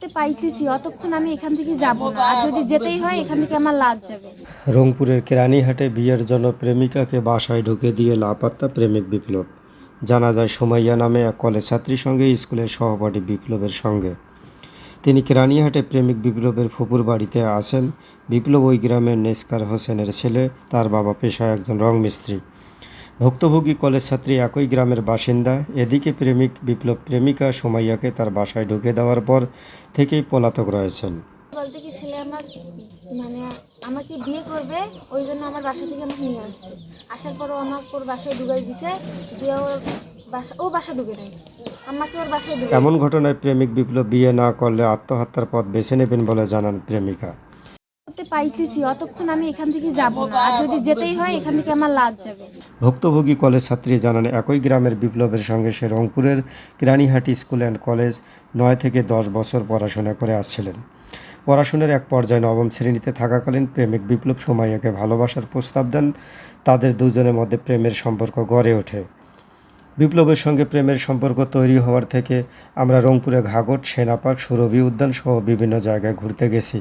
করতে পাইতেছি, অতক্ষণ আমি এখান থেকে যাব আর যদি যেতেই হয়, এখান থেকে আমার যাবে। রংপুরের কেরানীহাটে বিয়ের জন্য প্রেমিকাকে বাসায় ঢুকে দিয়ে লাপাত্তা প্রেমিক বিপ্লব। জানা যায়, সুমাইয়া নামে এক কলেজ ছাত্রীর সঙ্গে স্কুলের সহপাঠী বিপ্লবের সঙ্গে। তিনি কেরানীহাটে প্রেমিক বিপ্লবের ফুপুর বাড়িতে আসেন বিপ্লব ওই গ্রামের নেসকার হোসেনের ছেলে। তার বাবা পেশায় একজন রং মিস্ত্রি। ভুক্তভোগী কলেজ ছাত্রী একই গ্রামের বাসিন্দা। এদিকে প্রেমিক বিপ্লব প্রেমিকা সুমাইয়াকে তার বাসায় ঢুকে দেওয়ার পর থেকেই পলাতক রয়েছেন। বলতে কি ছেলে আমার মানে আমাকে বিয়ে করবে ওই জন্য আমার বাসা থেকে আমাকে নিয়ে আসছে। আসার পর ও আমাকে ওর বাসায় ঢুকাই দিছে দিয়ে ওর বাসা ও বাসা ঢুকে নেয়। আমাকে ওর বাসায় এমন ঘটনায় প্রেমিক বিপ্লব বিয়ে না করলে আত্মহত্যার পথ বেছে নেবেন বলে জানান প্রেমিকা। করতে পাইতেছি, অতক্ষণ আমি এখান থেকে যাব আর যদি যেতেই হয়, এখান থেকে আমার যাবে। ভুক্তভোগী কলেজ ছাত্রী জানান, একই গ্রামের বিপ্লবের সঙ্গে সে রংপুরের কিরানীহাটি স্কুল অ্যান্ড কলেজ নয় থেকে দশ বছর পড়াশোনা করে আসছিলেন। পড়াশোনার এক পর্যায়ে নবম শ্রেণীতে থাকাকালীন প্রেমিক বিপ্লব সোমাইয়াকে ভালোবাসার প্রস্তাব দেন। তাদের দুজনের মধ্যে প্রেমের সম্পর্ক গড়ে ওঠে। বিপ্লবের সঙ্গে প্রেমের সম্পর্ক তৈরি হওয়ার থেকে আমরা রংপুরে ঘাগট সেনাপার্ক সুরভি উদ্যান সহ বিভিন্ন জায়গায় ঘুরতে গেছি।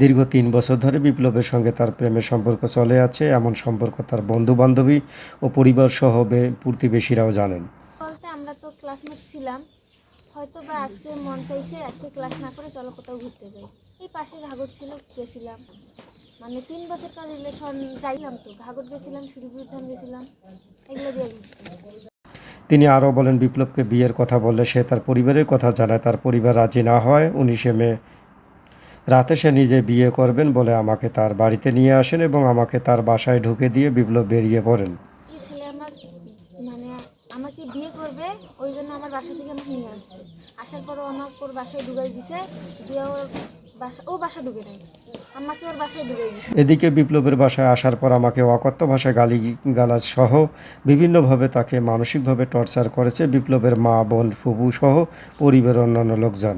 দীর্ঘ তিন বছর ধরে বিপ্লবের সঙ্গে তার প্রেমের সম্পর্ক চলে আছে, এমন সম্পর্ক তার বন্ধু বান্ধবী ও পরিবার সহ প্রতিবেশীরাও জানেন। বলতে আমরা তো ক্লাসমেট ছিলাম। হয়তো বা আজকে মন চাইছে আজকে ক্লাস না করে চলো কোথাও ঘুরতে যাই। এই পাশে ঘাগর ছিল, গেছিলাম। মানে তিন বছরকার রিলেশন যাইলাম তো। ঘাগর গেছিলাম, সুরভি উদ্যান গেছিলাম। এগুলো দিয়ে তিনি আরও বলেন, বিপ্লবকে বিয়ের কথা বললে সে তার পরিবারের কথা জানায়, তার পরিবার রাজি না হয় উনিশে মে রাতে সে নিজে বিয়ে করবেন বলে আমাকে তার বাড়িতে নিয়ে আসেন এবং আমাকে তার বাসায় ঢুকে দিয়ে বিপ্লব বেরিয়ে পড়েন। আমার মানে ওই জন্য আমার বাসা থেকে আমাকে নিয়ে আসছে। আসার পর ওর বাসায় ঢুকাই দিছে, দিয়ে বাসা ও বাসা ঢুকে নেয় আমাকে ওর বাসায় ঢুকাই এদিকে বিপ্লবের বাসায় আসার পর আমাকে অকথ্য ভাষায় গালি গালাজ সহ বিভিন্নভাবে তাকে মানসিকভাবে টর্চার করেছে বিপ্লবের মা বোন ফুবু সহ পরিবারের অন্যান্য লোকজন।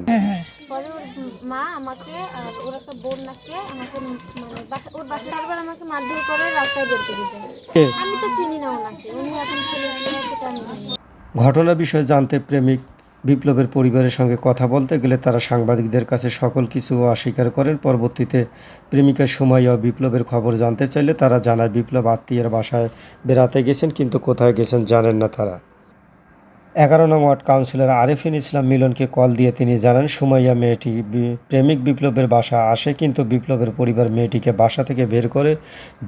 পরে ওর মা আমাকে আর ওর একটা বোন নাকে আমাকে মানে বাসা ওর বাসায় বারবার আমাকে মারধর করে রাস্তায় বের করে দিতে আমি তো চিনি না ওনাকে উনি এখন ছেলে ছেলে সেটা আমি জানি ঘটনা বিষয়ে জানতে প্রেমিক বিপ্লবের পরিবারের সঙ্গে কথা বলতে গেলে তারা সাংবাদিকদের কাছে সকল কিছু অস্বীকার করেন। পরবর্তীতে প্রেমিকার সুমাইয়া ও বিপ্লবের খবর জানতে চাইলে তারা জানায়, বিপ্লব আত্মীয়ের বাসায় বেড়াতে গেছেন কিন্তু কোথায় গেছেন জানেন না তারা। এগারো নং ওয়ার্ড কাউন্সিলর আরিফিন ইসলাম মিলনকে কল দিয়ে তিনি জানান, সুমাইয়া মেয়েটি প্রেমিক বিপ্লবের বাসা আসে কিন্তু বিপ্লবের পরিবার মেয়েটিকে বাসা থেকে বের করে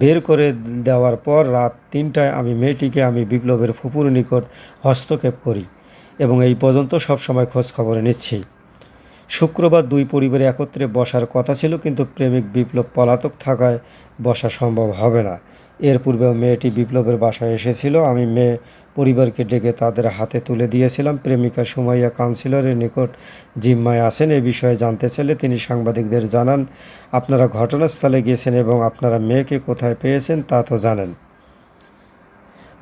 বের করে দেওয়ার পর রাত তিনটায় আমি মেয়েটিকে, আমি বিপ্লবের ফুপুর নিকট হস্তক্ষেপ করি। এবং এই পর্যন্ত সব সময় খোঁজ খবর নিচ্ছি। শুক্রবার দুই পরিবারে একত্রে বসার কথা ছিল, কিন্তু প্রেমিক বিপ্লব পলাতক থাকায় বসা সম্ভব হবে না। এর পূর্বে মেয়েটি বিপ্লবের বাসায় এসেছিল। আমি মেয়ে পরিবারকে ডেকে তাদের হাতে তুলে দিয়েছিলাম। প্রেমিকা সুমাইয়া কাউন্সিলরের নিকট জিম্মায় আসেন এ বিষয়ে জানতে চাইলে তিনি সাংবাদিকদের জানান, আপনারা ঘটনাস্থলে গিয়েছেন এবং আপনারা মেয়েকে কোথায় পেয়েছেন তা তো জানেন।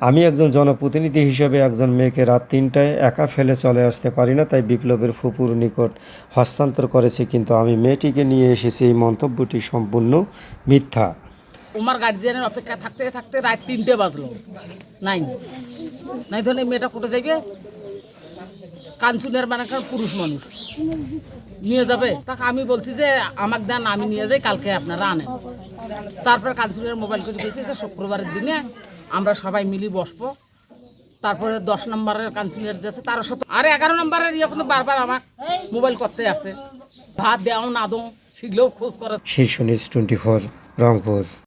আমি একজন জনপ্রতিনিধি হিসেবে একজন মেয়েকে রাত তিনটায় একা ফেলে চলে আসতে পারি না, তাই বিপ্লবের ফুপুর নিকট হস্তান্তর করেছি, কিন্তু আমি মেয়েটিকে নিয়ে এসেছি এই মন্তব্যটি সম্পূর্ণ মিথ্যা। ওমার গার্জিয়ানের অপেক্ষা থাকতে থাকতে রাত তিনটে বাজলো। নাই নাই ধরনের মেয়েটা কোটে যাইবে। কাঞ্চুনের মানে পুরুষ মানুষ। নিয়ে যাবে। তাকে আমি বলছি যে, আমাকে দেন, আমি নিয়ে যাই, কালকে আপনারা আনেন। তারপরে কাঞ্চুনের মোবাইল করে দিয়েছি যে, শুক্রবারের দিনে আমরা সবাই মিলি বসবো। তারপরে দশ নম্বরের কাঞ্চুনের যাচ্ছে তার সাথে আর এগারো নম্বরের ইয়ে কিন্তু বারবার আমার মোবাইল করতে আছে। ভাত দেও, না দো শিখলেও খোঁজ করে শীর্ষ নিউজ টোয়েন্টি ফোর, রংপুর।